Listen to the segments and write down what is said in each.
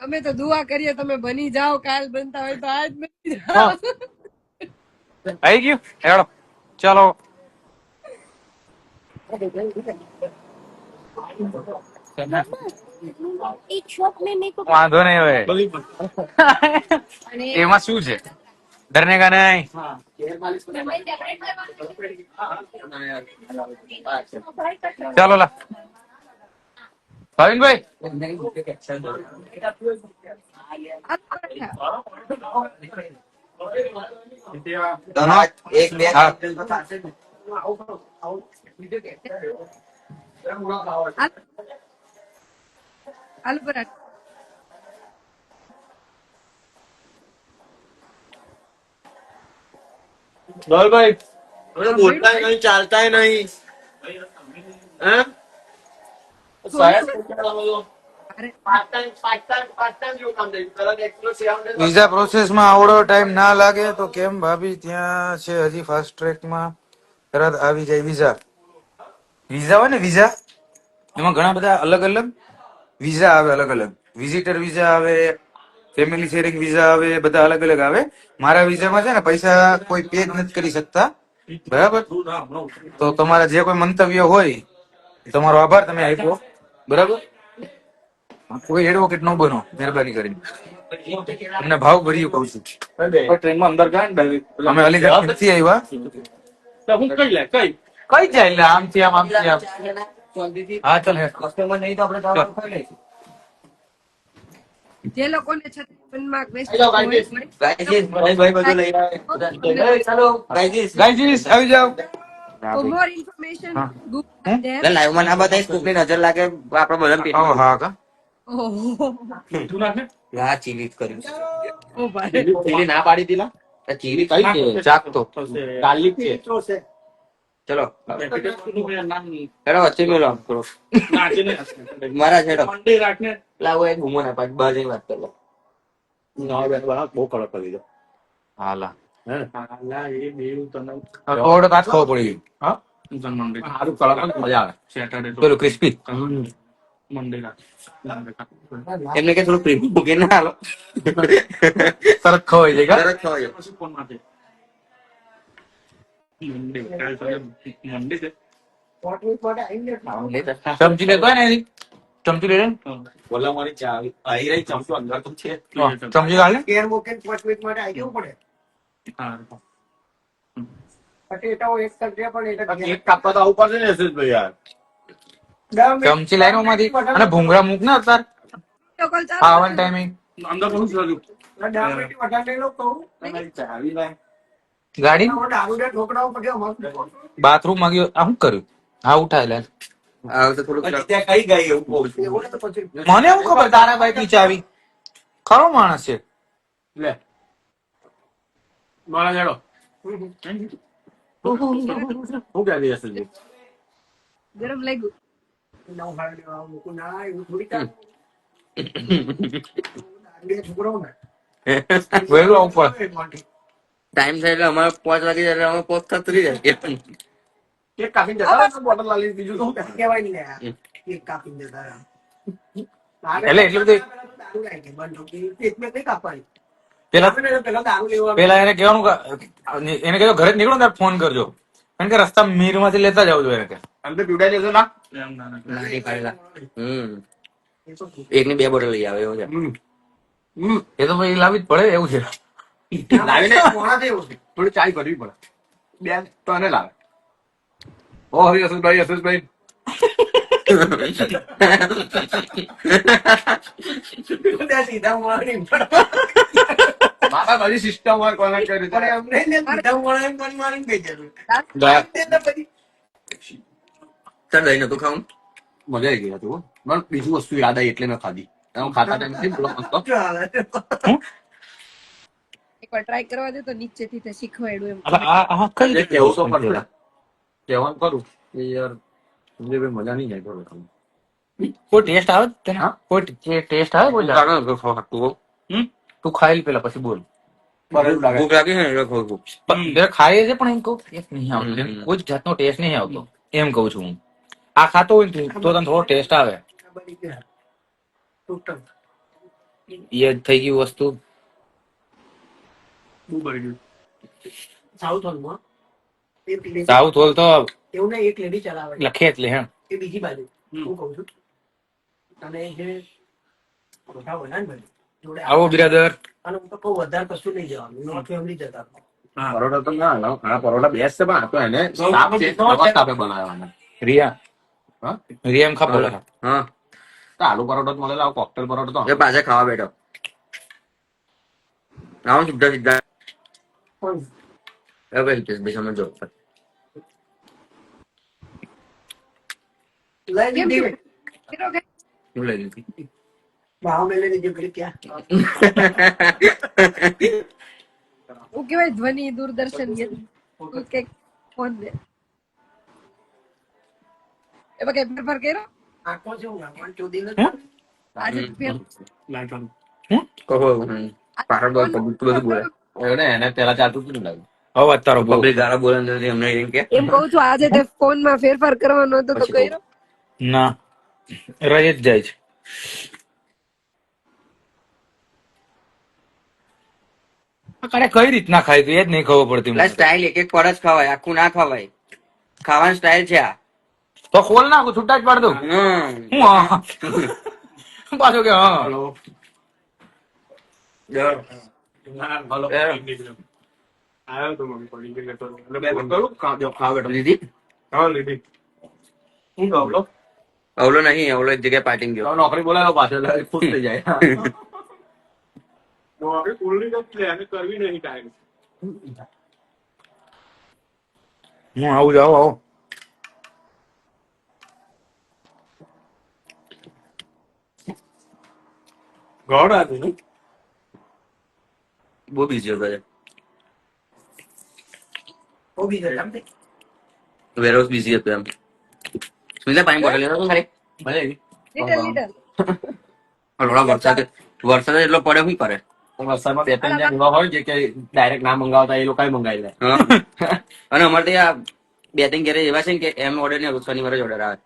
અમે તો દુઆ કરીએ, તમે બની જાઓ, કાલ બનતા હોય તો આજ બની જાઓ. આવી ગયું? હેડો. ચાલો. વાંધો નહીં હવે. એમાં શું છે? ડરને કા નહીં ચાલો, લા. ભાવિનભાઈ એક બે હા આલુ પરાઠા ધવલભાઈ હા, બોલતા ભાઈ. નહીં ચાલતા નહીં હે સાહેબ અરે વિઝા પ્રોસેસમાં આવડો ટાઈમ ના લાગે તો કેમ ભાભી? ત્યાં છે હજી ફાસ્ટ ટ્રેકમાં તરત આવી જાય વિઝા વિઝા હોય ને વિઝા એમાં ઘણા બધા અલગ અલગ વિઝા આવે અલગ અલગ વિઝિટર વિઝા આવે ફેમિલી શેરિંગ વિઝા આવે બધા અલગ અલગ આવે. મારા વિઝામાં છે ને પૈસા કોઈ પે જ નથી કરી શકતા. બરાબર? તો તમારા જે કોઈ મંતવ્ય હોય તમારો આભાર તમે આપ્યો. બરાબર? કોઈ એડવોકેટ ન બનો મહેરબાની કરીને. તમને ભાવ ભર્યું કહું છું. ટ્રેનમાં અંદર ગયા અમે અલીગઢ નથી આવ્યા. હું કઈ લે કઈ? કઈ જાય એટલે આમ આમથી આમ હા ચાલ. હેડ. જે લોકોને છત્રીસમાં question હેલો, હોય, ગાઈઝ. હોય, ગાઈઝીસ, મહેશભાઈ બધું લઈ આવે. ચાલો ગાઈઝીસ. મોર ઇન્ફોર્મેશન જાઓ લાઈવ more information, હા. Google હમ? them. એટલે લાઈવમાં ના બતાવીશ કોકની નજર લાગે આપડે બધા આવો હા કા? તું નાખે હા ચીલી કર્યું ઓ ભાઈ. ચીલી ના પાડી દીલા ચીલી કઈ છે ગાર્લિક છે. ચલો. હેડો વચ્ચે મેલો આમ કરો. મારા છેડો. મંડી લાવો એક ઘૂમો ના પાછ બહાર જઈને વાત કરો ના બેન બહાર બહુ કડક કરી દો હાલા. હે હાલા એ બેવ તને થોડો કાચ ખાવો પડી હા મંડી સારું કડક જ મજા આવે સેટરડે પેલું ક્રિસ્પી મંડી રાખ એમને કે થોડું પ્રેમ મૂકે ના હાલો સરસ ખવાય છે કા તરત ખવાય પછી કોણ માટે મંડી કાલ તો મંડી છે ચમચી લેતો હોય ને એની ચમચી લઈ લે ને. બોલા મારી ચા આવી આવી રહી ચમચો અંદર તો છે હા, ચમચી કાઢ લે હા. કેક કાપવા તો આવું પડશે ને યશેશભાઈ યાર. ચમચી લાઈનમાંથી અને ભૂંગળા મૂક ને અત્યાર. Video call ચાલુ ખાવાનું ટાઈમિંગ અંદર બહુ સારું તમારી ચા આવી લાય. ગાડી? બાથરૂમમાં ગયો. આ શું કર્યું? હા ઉઠાય લે. આ તો થોડુંક ત્યાં કઈ ગઈ એવું મને એવું ખબર? તારા ભાઈ પીછે આવી ખરો માણસ છે. લે. મારા જેડો કહે છે યશેશભાઈ ગરમ લાગ્યું ટાઈમ થાય એટલે અમારે પાંચ વાગે જાય અમે પોત થતરી જાય કેક કાપીને જતા બોટલ લાલી બીજું શું એટલે એટલું બધું પેલા પેલા એને કહેવાનું એને કહેજો ઘરે નીકળો ને ત્યારે ફોન કરજો. કારણ કે રસ્તા મીરમાંથી લેતા જાવ છો એને કે. અંદર ના? એક ની બે બોટલ લઈ આવે એવું છે. એ તો ભાઈ લાવવી જ પડે એવું છે. લાવીને થોડી ચાય કરવી પડે. બેન તો એને લાવે. ઓ હવે યશસભાઈ સીધા મારા બધી સિસ્ટમ વર્ક કોને કરી ચાલ દહીં નતું ખાવું મજા આવી ગઈ હતું પણ બીજું વસ્તુ યાદ આવી એટલે મેં ખાધી. હું ખાતા ટાઈમ બોલો મસ્ત એકવાર ટ્રાય કરવા દે તો નીચેથી તે શીખવાડ્યું એમ. એ કેવું તો પણ કેવાનું કરું કે યાર તમને ભાઈ મજા નહીં જાય થોડું ખાવું. કોઈ ટેસ્ટ આવે તને? હા? કોઈ ટેસ્ટ આવે કોઈ જાણો ને, તો ખાવા ખાતું હો. તું ખાઈ લે પેલા પછી બોલ. ભૂખ લાગી છે ને એટલે છું. પણ જરા ખાઈએ છે પણ એમ કહું ટેસ્ટ નહીં આવતો. કોઈ જ જાતનો ટેસ્ટ નહીં આવતો. એમ કહું છું હું. આ ખાતો હોય ને તો તને થોડો ટેસ્ટ આવે. એ જ થઈ ગયું વસ્તુ. સાઉથ હોલમાં સાઉથ હોલ તો એવું નહીં એક લેડી ચલાવે. લખે એટલે લે હે એ બીજી બાજુ. હું કહું છું. અને જે મોટા હોય ને આવો બિરાદર. અને હું તો કહું વધારે કશું નહીં જવાનું. નોટ ફેમિલી જતા પરોઠા તો ના લાવો. પરોઠા બેસ્ટ છે પણ આ તો એને સ્ટાફ છે વ્યવસ્થા આપણે બનાવવાના. રિયા. હા? રિયા એમ ખા બોલા. હા. તો આલુ પરોઠો જ મળેલા કોકટેલ પરોઠો તો. એ પાછા ખાવા બેઠો. આવું સીધા સીધા. એ ભાઈ હિતેશ લઈ લીધી. લઈ છે? કેટલો કે- હું ક્યાં? હું કેવાય ધ્વનિ દૂરદર્શન કે ફોન દે. આંખો હે? આજે ફેર બધું બોલે. એને એને પેલા ચાલતું લાગે. હવે બહુ પબ્લિક ગાળા બોલે ને અમને એમ કે. એમ કઉ છું આજે તે ફોનમાં ફેરફાર કરવાનો હતો તો કર્યો? ના. રહી જ જાય છે. અરે કઈ રીતના ખાય તું? એ જ નહીં ખબર પડતી મને. સ્ટાઇલ એક એક પર જ ખવાય આખું ના ખવાય. ખાવાની સ્ટાઇલ છે આ. તો ખોલ નાખું છૂટા જ પાડ દઉં. હું હા. પાછો કે હા. અવલો નહીં અવલો એક જગ્યાએ પાર્ટી ગયો. નોકરી બોલાવ્યો પાછો એટલે ખુશ થઈ જાય. હું આવું જાઉં આવો બહુ બિઝી હતો વેરહાઉસ બિઝી હતો એમ સુનિતા પાણી બોટલ લેતો ખાલી ભલે લીટર લીટર વરસાદ વરસાદ એટલો પડે શું કરે? વરસાદમાં બે ત્રણ જણ એવા હોય જે કે ડાયરેક્ટ ના મંગાવતા એ લોકો મંગાવી લે. અને અમારે ત્યાં બે ત્રણ ઘેરે એવા છે કે એમ ઓર્ડર ને શનિવારે જ ઓર્ડર આવે.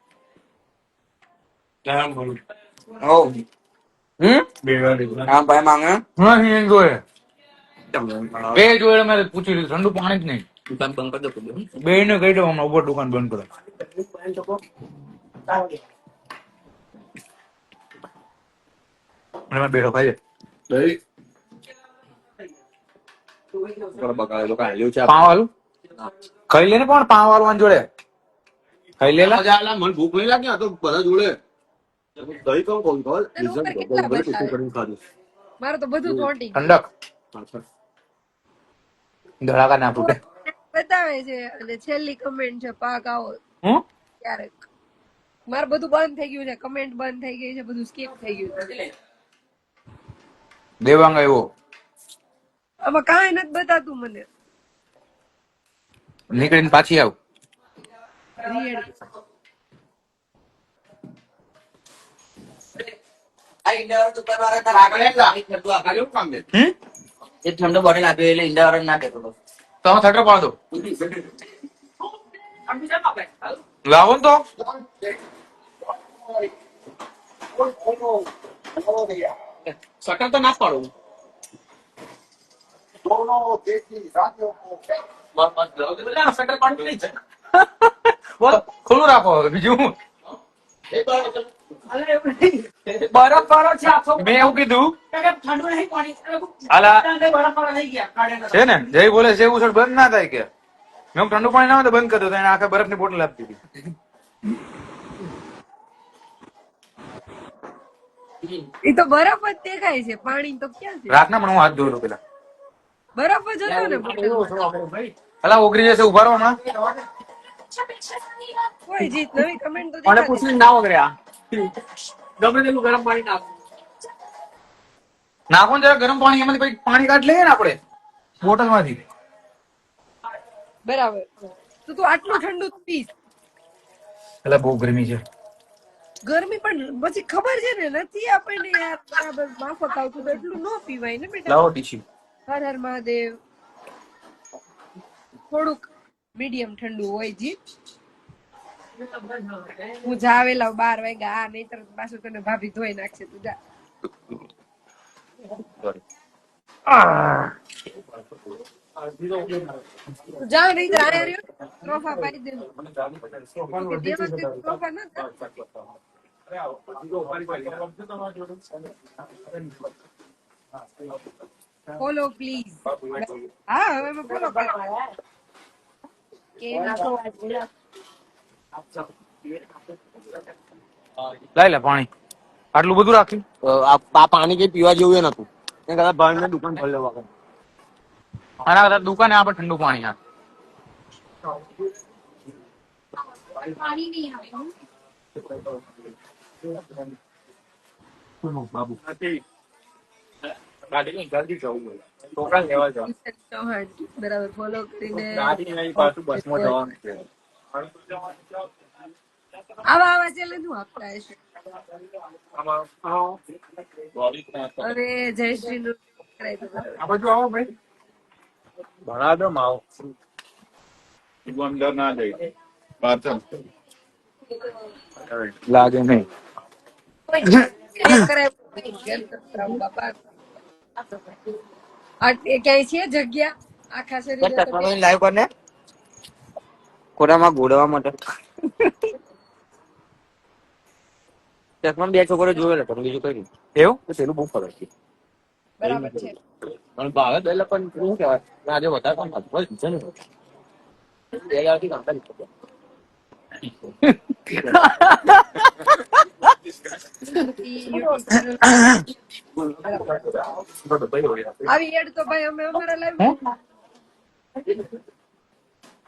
બે જોડે મેં પૂછી લીધું ઠંડુ પાણી જ નહીં. દુકાન બંધ કરી દો બે ને કહી દઉં હમણાં ઉપર દુકાન બંધ કરો બેઠો ખાઈ પાવ વાળું ખાઈ લે ને પણ પાવ વાળું આની જોડે ખાઈ લે આલા, મને ભૂખ નહીં લાગી તો બધા જોડે દહીં કહું ખબર એનું ઉપર કેટલા ભલે બતાવે? ટીકું કરીને ખાધું મારે તો બધું ચોંટી ઠંડક ધડાકા ના ફૂટે બતાવે છે અને છેલ્લી કમેન્ટ છે પાક આવો હું ક્યારેક મારે બધું બંધ થઈ ગયું છે કમેન્ટ બંધ થઈ ગઈ છે બધું સ્કીપ થઈ ગયું છે દેવાંગ આવ્યો આમાં કાંઈ નથી બતાતું મને. નીકળીને પાછી આવ. ઠંડો બોટલ આપ્યો એટલે ઈંડા વાળા ના કહેતો તમે તો આમાં પાડ. દો લાવો તો. તો ના પાડું. નહીં છે. બોલ ખુલ્લું રાખો બીજું બરફ વાળો છે આખો મેં એવું કીધું. ઠંડુ નહીં પાણી? બરફ વાળા થઈ ગયા છે ને જય બોલે છે એવું બંધ ના થાય કે. મેં ઠંડુ પાણી ના હોય તો બંધ કરી દો એને આખા બરફની બોટલ આપી દીધી. એ તો બરફ જ દેખાય છે પાણી તો ક્યાં છે? રાતના પણ હું હાથ ધોયેલો પેલા. બરફ જ હતો ને પેલા ઓગરી જશે ઊભા રહો હમણાં. કોઈ જીત નવી કમેન્ટ તો મને પૂછીને ના ઓગર્યા ગમે તેલું ગરમ પાણી નાખો. નાખો જરા ગરમ પાણી એમાંથી પછી પાણી કાઢ લઈએ ને આપણે. બોટલમાંથી બરાબર. તો તું આટલું ઠંડુ પીસ. એટલે બહુ ગરમી છે. ગરમી પણ પછી ખબર છે ને નથી આપણને યાર બરાબર માફક આવતું એટલું ન પીવાય ને બેટા. લાવો ટીશ્યુ. હર હર મહાદેવ. થોડુંક મીડિયમ ઠંડુ હોય જી. હું જાવેલા બાર વાગ્યા, આ નહીતર પાછું તને ભાભી ધોઈ નાખશે તું જા. જા નહીં આયા રહ્યો. ત્રોફા પાડી દે. કે દેવા દે તો ત્રોફા ના કર follow please please. Ah, polo. લાઈ લે પાણી. આટલું બધું રાખ્યું આ આ પાણી કઈ પીવા જેવું એ નતું એ કદાચ ભાઈ ને દુકાન ખોલી લેવા આના કરતા દુકાને આપણે ઠંડુ પાણી આ બાબુ? ગાડી જલ્દી જવું છોકરા લેવા જાવ બરાબર ફોલો કરીને ગાડી નહીં પાછું બસમાં જવાનું છે. આવા આપતા હશે. આ બાજુ ભાઈ. ભણા દો માવો. તું અંદર ના જઈ લાગે નહીં. ક્યાંય છે જગ્યા? આખા શરીરે તો બે- લાઈવ કરને ખોરામાં ઘોડવા માટે. ચશ્મા બે છોકરો જોયેલો પણ બીજું કઈ એવું? તો તેનું બહુ ફરક છે. બરાબર છે. પણ ભાવે તો એટલે પણ શું કહેવાય? આજે વધારે કામ બે કામ કરી આવી એડ તો ભાઈ અમે અમારા લાઈવ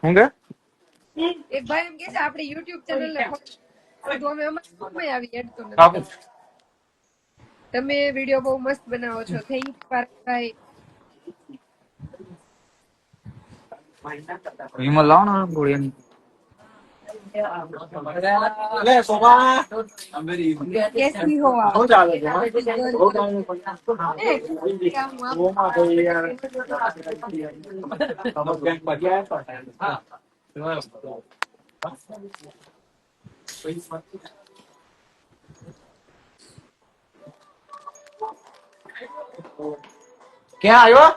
હું કે એક ભાઈ એમ કે છે આપણી યુટ્યુબ ચેનલ ને તો અમે અમારા આવી એડ તો નથી તમે વીડિયો બહુ મસ્ત બનાવો છો થેન્ક યુ પાર્થભાઈ વિમલ લાવો ને ગોળીયાની લે સોમા કેસી હો ચાલે હું ક્યાં આવ્યો?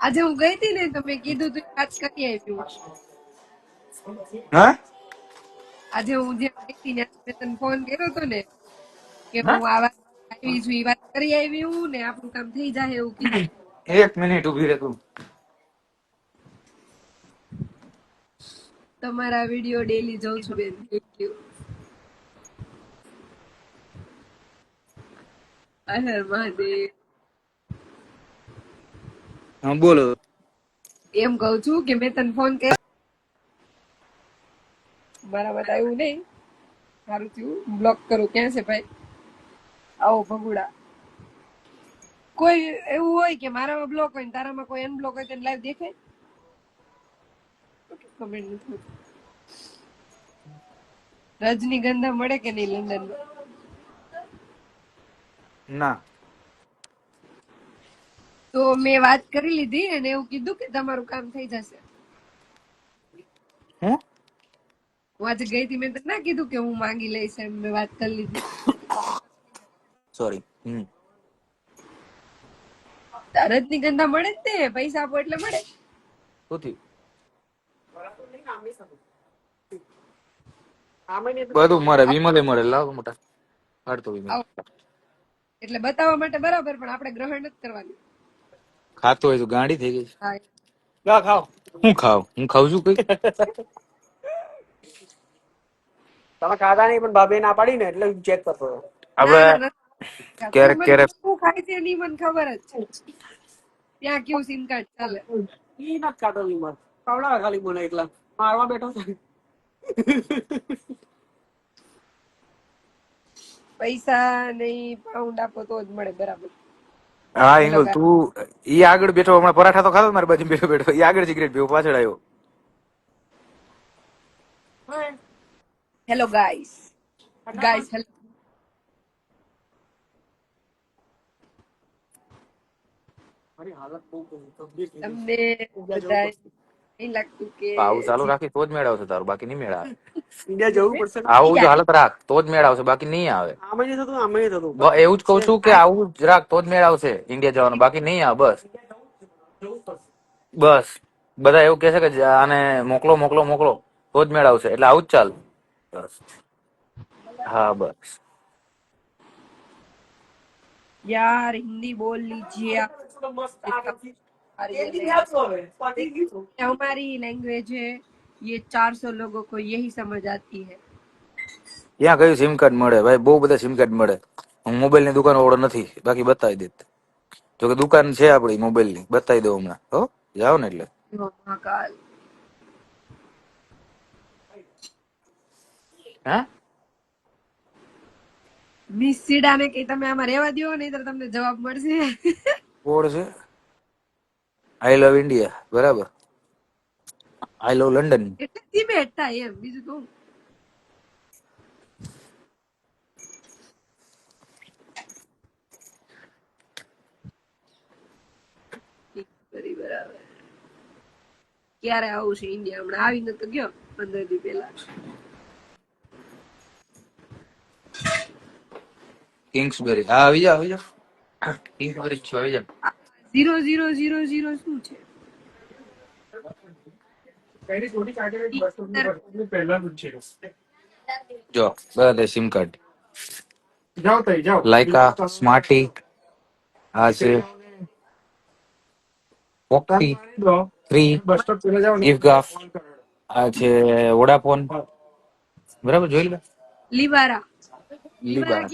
આજે હું ગઈ હતી ને તમે કીધું તું વાત કરી આવ્યું. હા? આજે હું જે મેં ફોન કર્યો હતો ને કે હું? આ વાત આવી છું એ વાત કરી આવી હું ને આપણું કામ થઈ જાય એવું કીધું. એક મિનિટ ઊભી રહે તું. તમારા વીડિયો ડેલી જોઉં છું બેન થેન્ક યુ અહર મહાદેવ. હા બોલો. એમ કહું છું કે મેં તને ફોન કર્યો મારા માટે નહીં. સારું થયું. બ્લોક કરું. ક્યાં છે ભાઈ? આવો ભગુડા. કોઈ એવું હોય કે મારામાં બ્લોક હોય તારામાં કોઈ અનબ્લોક હોય તો લાઈવ દેખાય? કમેન્ટ નથી રજનીગંધા મળે કે નહીં લંડનમાં? ના. તો મેં વાત કરી લીધી અને એવું કીધું કે તમારું કામ થઈ જશે. હું? હું આજે ગઈ હતી મેં તને ના કીધું કે હું માંગી લઈશ એમ મેં વાત કરી લીધી. સોરી હમ. રજનીગંધા મળે જ ને પૈસા આપો એટલે મળે. શું થયું બધું મળે વિમલે મળે લાવો મોટા. કાઢતો વિમલ. એટલે બતાવવા માટે બરાબર પણ આપણે ગ્રહણ નથી કરવાનું. ખાતો હોય તો ગાંડી થઈ ગઈ. છે. હા હું ખાવ? હું ખાઉં છું કઈ? તમે ખાધા નહીં પણ ભાભી ના પાડી ને એટલે ચેક કરતો હતો. ના, ના, નથી. ક્યારેક- ક્યારેક- શું ખાય છે એની મને ખબર જ છે. ત્યાં કેવું સિમ કાર્ડ ચાલે? ઈ કાઢો ની મત કવડાવે ખાલી મને એકલા. મારવા બેઠો છે. પૈસા નહીં પાઉન્ડ આપો તો જ મળે બરાબર. હા હિંગલ તું ઈ આગળ બેઠો હમણાં પરાઠા તો ખાધો મારી બાજુ બેઠો બેઠો. ઈ આગળ સિગરેટ પીવો પાછળ આવ્યો. Hello guys. થઈ ગઈ. તમને બધા નહીં લાગતું કે આવું ચાલુ રાખી તો જ મેળ તારું બાકી નહીં મેળ ઇન્ડિયા જવું પડશે આવું જ હાલત રાખ તો જ મેળ આવશે બાકી નહીં આવે. આમાં નહીં થતું આમાં નહીં થતું. એવું જ કઉ છું કે આવું જ રાખ તો જ મેળ આવશે ઇન્ડિયા જવાનું બાકી નહીં આવે બસ. બસ. બધા એવું કહે છે કે આને મોકલો મોકલો મોકલો તો જ મેળ આવશે એટલે આવું જ ચાલ. બસ હા બસ यार हिंदी बोल लीजिए आप ये हमारी लैंग्वेज है ये 400 लोगों को यही समझ आती है ત્યાં કયું સિમ કાર્ડ મળે ભાઈ બહુ બધા સિમ કાર્ડ મળે હું મોબાઈલ ની દુકાન વાળો નથી બાકી બતાવી દેત જો કે દુકાન છે આપડી મોબાઈલ ની બતાવી દઉં હમણાં હો જાઓ ને એટલે ઓ હે? મિસ સીડાને કે તમે આમાં રહેવા દો નહીતર તમને જવાબ મળશે. કોડ છે? આઈ લવ ઇન્ડિયા બરાબર. આઈ લવ લંડન એટલે ધીમે હટતા એમ બીજું તો બરાબર. ક્યારે આવું છે? ઇન્ડિયા હમણાં આવીને તો ગયો પંદર દી પહેલા. કિંગ્સબેરી. હા આવી જા આવી જા કિંગ્સબરી છું, આવી જા ઝીરો ઝીરો ઝીરો ઝીરો શું છે? જ છે જો બધા સિમ કાર્ડ જાઓ તઈ જાઓ. લાઈકા સ્માર્ટી આ છે. પોક્ટી ફ્રી બસ સ્ટોપ પેલા જાઓ ને આ છે વોડાફોન બરાબર જોઈ લે. લીબારા લીબારા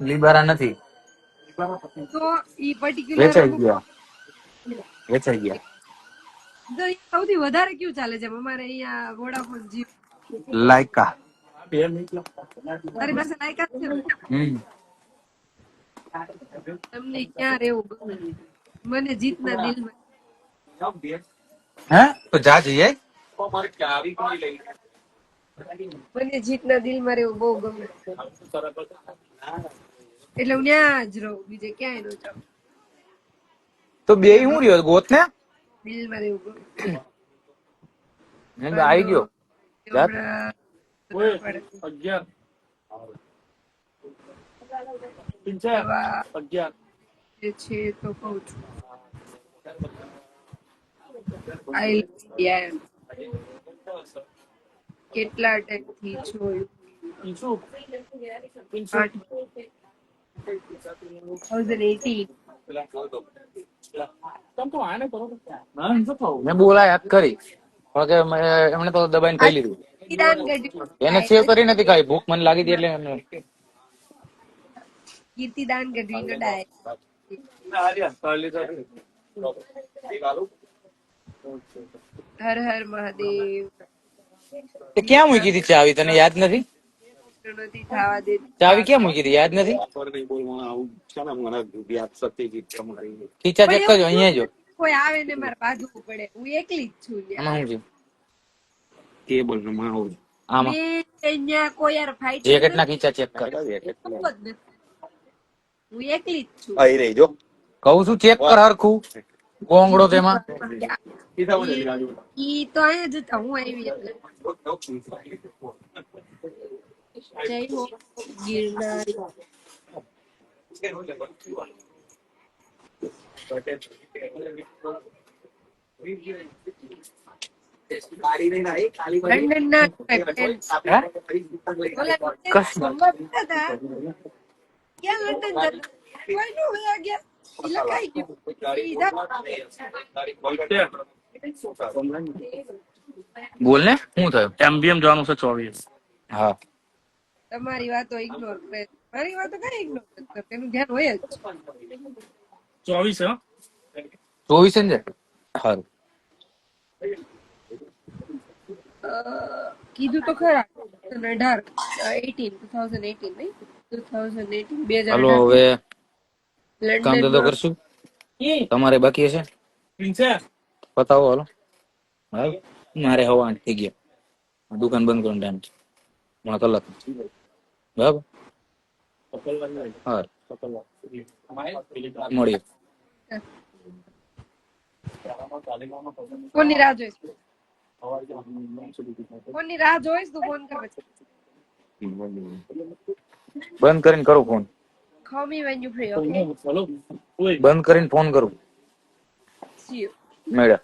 લીબારા નથી? તો ઈ પર્ટીક્યુલર વેચાઈ ગયા. વેચાઈ ગયા. સૌથી વધારે કયું ચાલે છે? અમારે અહીંયા વોડાફોન જીઓ. લાઈકા બે મિનિટ લો. તારી પાસે લાયકાત છે? હમ. તમને ક્યાં રહેવું ગમે? મને જીતના દિલમાં. હે? તો જા જઈએ. મને જીતના દિલમાં રહેવું બહુ ગમે. એટલે હું ત્યાં જ રહું. બીજે ક્યાંય ન જાઉં. તો બે હું રહ્યો? ગોત ને દિલમાં રહેવું ગમે એમ આવી ગયો. અગિયાર. પિંચાર અગિયાર. છે તો કહું છું. આઈ એમ કેટલા ટાઈમથી જોયું મેં બોલાય યાદ કરી. પણ કે એમણે તો દબાઈને ખાઈ લીધું. એને સેવ કરી નથી ખાઈ. ભૂખ મને લાગી હતી એટલે એમને કીર્તિદાન ગઢવી નો ડાય હર હર મહાદેવ. તે ક્યાં મૂકી હતી ચાવી તને યાદ નથી? ચાવી ક્યાં મૂકી હતી? યાદ નથી? ખીચા ચેક કરજો અહીંયા જો કોઈ આવે ને મારે બાજુ પડે. હું એકલી જ છું. આમાં શું છે? આમાં. અહીંયા કોઈ યાર ફાઈટ જેકેટના ખીચા ચેક કર હું એકલી જ છું. કહું છું ચેક કર હરખું. કોંગડો તેમાં ઈ તો અહીંયા જ હું આવી એટલે જય હો ગિરનારી લંડન ના friends. ઓલા લંડન જમવા ગયા હતા. ક્યાં લંડન જતા કોઈ નો વયા ગયા ઈ લખાઈ ગયું સીધા બોલ ને શું થયું એમબીએમ જવાનું છે ચોવીસ હા તમારી વાતો ઇગ્નોર કરે. મારી વાતો કઈ ઇગ્નોર કરે તેનું ધ્યાન હોય જ. ચોવીસ હો. ચોવીસ ને? સારું. કીધું તો ખરા. અઢાર એટીન ટુ થાઉઝન્ડ એટીન નહીં? ટુ થાઉઝન્ડ એટીન બે હજાર હાલો હવે કામ તો કરશું. તમારે બાકી હશે? પતાવો હાલો. હાલ. મારે હવા થઈ ગયા. દુકાન બંધ કરવાનો ટાઈમ છે હમણાં કલાક બરાબર? મળીએ. કોની રાહ જોઈશ? કોની રાહ જોઈશ તું ફોન કર બંધ કરીને કરું phone call me when you free okay? બંધ કરીને ફોન કરું. See you. મેળા